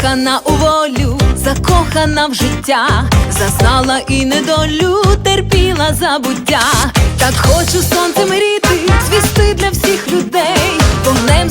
закохана у волю, закохана в життя, зазнала і недолю, терпіла забуття. Так хочу сонцем ріти, звісти для всіх людей, вогнем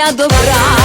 для добра.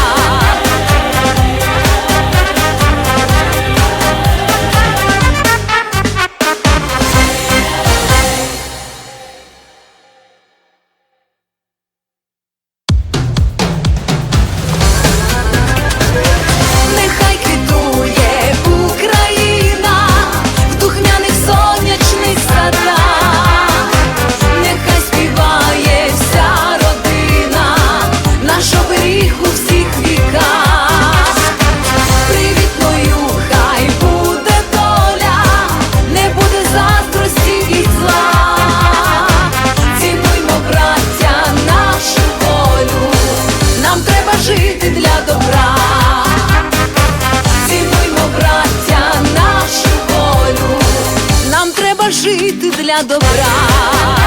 жити для добра.